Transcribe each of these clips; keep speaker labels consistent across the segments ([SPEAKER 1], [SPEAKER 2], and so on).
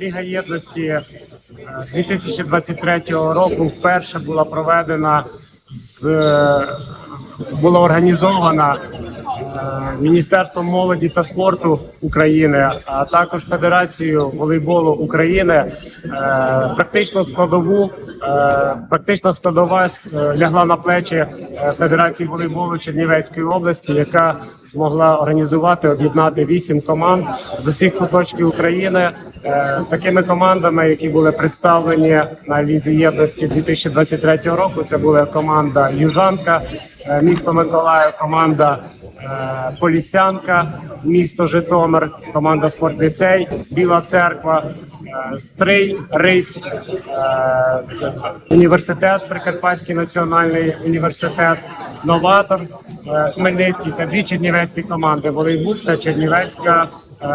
[SPEAKER 1] Ліга єдності е, 2023 року вперше була проведена з е, була організована е, Міністерством молоді та спорту України, а також Федерацією волейболу України. Практично складову практична складова лягла на плечі Федерації волейболу Чернівецької області, яка змогла організувати об'єднати вісім команд з усіх куточків України Е, такими командами, які були представлені на лізі єдності 2023 року. Це була команда Южанка, е, місто Миколаїв, команда е, Полісянка, місто Житомир, команда Спортліцей, Біла Церква, Стрий, Рись, університет, Прикарпатський національний університет, Новатор, е, Хмельницький та дві чернівецькі команди волейбол та Чернівецька. Е,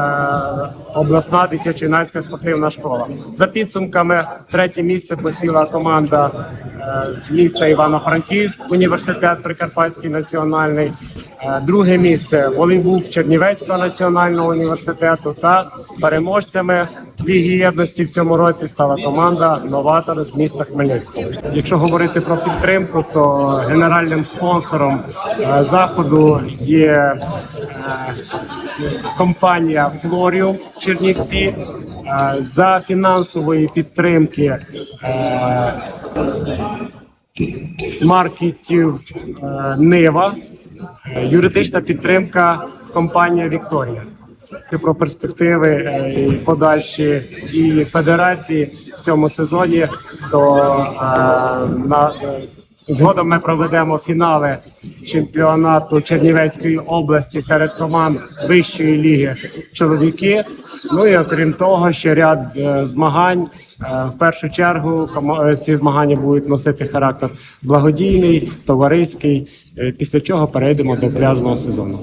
[SPEAKER 1] Обласна дитячо-юнацька спортивна школа. За підсумками третє місце посіла команда е, з міста Івано-Франківськ, університет Прикарпатський національний, Е, друге місце волейбол Чернівецького національного університету. Та переможцями Ліги єдності в цьому році стала команда Новатор з міста Хмельницького. Якщо говорити про підтримку, то генеральним спонсором заходу є компанія Флоріум Чернівці. За фінансової підтримки маркетів Нива, юридична підтримка компанія Вікторія. Про перспективи е, і подальші і федерації в цьому сезоні, то е, на згодом ми проведемо фінали чемпіонату Чернівецької області серед команд вищої ліги чоловіки. Ну і окрім того, ще ряд е, змагань. Е, В першу чергу е, ці змагання будуть носити характер благодійний, товариський. Після чого перейдемо до пляжного сезону.